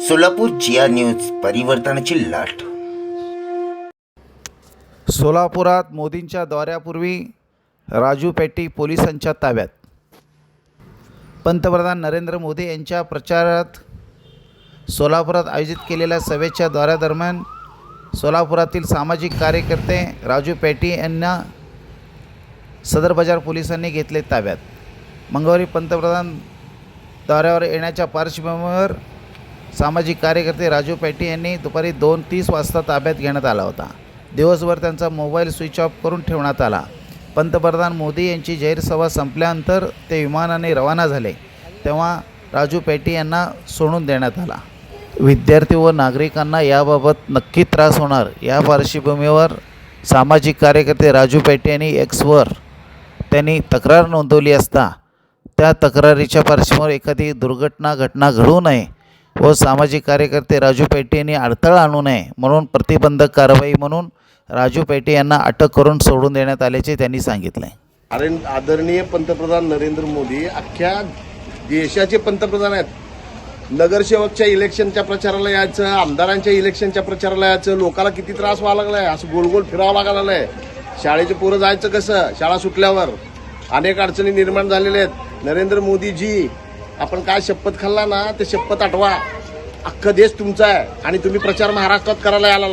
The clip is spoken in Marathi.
सोलापूर जिया न्यूज परिवर्तनाची लाट. सोलापुरात मोदींच्या दौऱ्यापूर्वी राजू पेटी पोलिसांच्या ताब्यात. पंतप्रधान नरेंद्र मोदी यांच्या प्रचारात सोलापुरात आयोजित केलेल्या सभेच्या दौऱ्यादरम्यान सोलापुरातील सामाजिक कार्यकर्ते राजू पेटी यांना सदर बाजार पोलिसांनी घेतले ताब्यात. मंगळवारी पंतप्रधान दौऱ्यावर येण्याच्या पार्श्वभूमीवर सामाजिक कार्यकर्ते राजू पेटी यांनी दुपारी दोन तीस वाजता ताब्यात घेण्यात आला होता. दिवसभर त्यांचा मोबाईल स्विच ऑफ करून ठेवण्यात आला. पंतप्रधान मोदी यांची जाहीर सभा संपल्यानंतर ते विमानाने रवाना झाले. तेव्हा राजू पेटी यांना सोडून देण्यात आला. विद्यार्थी व नागरिकांना याबाबत नक्की त्रास होणार या पार्श्वभूमीवर सामाजिक कार्यकर्ते राजू पेटी यांनी एक्सवर त्यांनी तक्रार नोंदवली असता त्या तक्रारीच्या पार्श्वभूमीवर एखादी दुर्घटना घटना घडू नये व सामाजिक कार्यकर्ते राजू पेटे यांनी अडथळा आणू नये म्हणून प्रतिबंधक कारवाई म्हणून राजू पेटे यांना अटक करून सोडून देण्यात आल्याचे त्यांनी सांगितले. अरे आदरणीय पंतप्रधान नरेंद्र मोदी अख्ख्या देशाचे पंतप्रधान आहेत. नगरसेवकच्या इलेक्शनच्या प्रचाराला यायचं आमदारांच्या इलेक्शनच्या प्रचाराला यायचं लोकांना किती त्रास व्हावा आहे असं गोल गोल फिरावं लागायला आहे शाळेचे पोरं जायचं कसं? शाळा सुटल्यावर अनेक अडचणी निर्माण झालेल्या आहेत. नरेंद्र मोदीजी आपण काय शपथ खाल्ला ना ते शपथ आठवा. अख्खा देश तुमचा आहे आणि तुम्ही प्रचार महाराष्ट्रात करायला यायला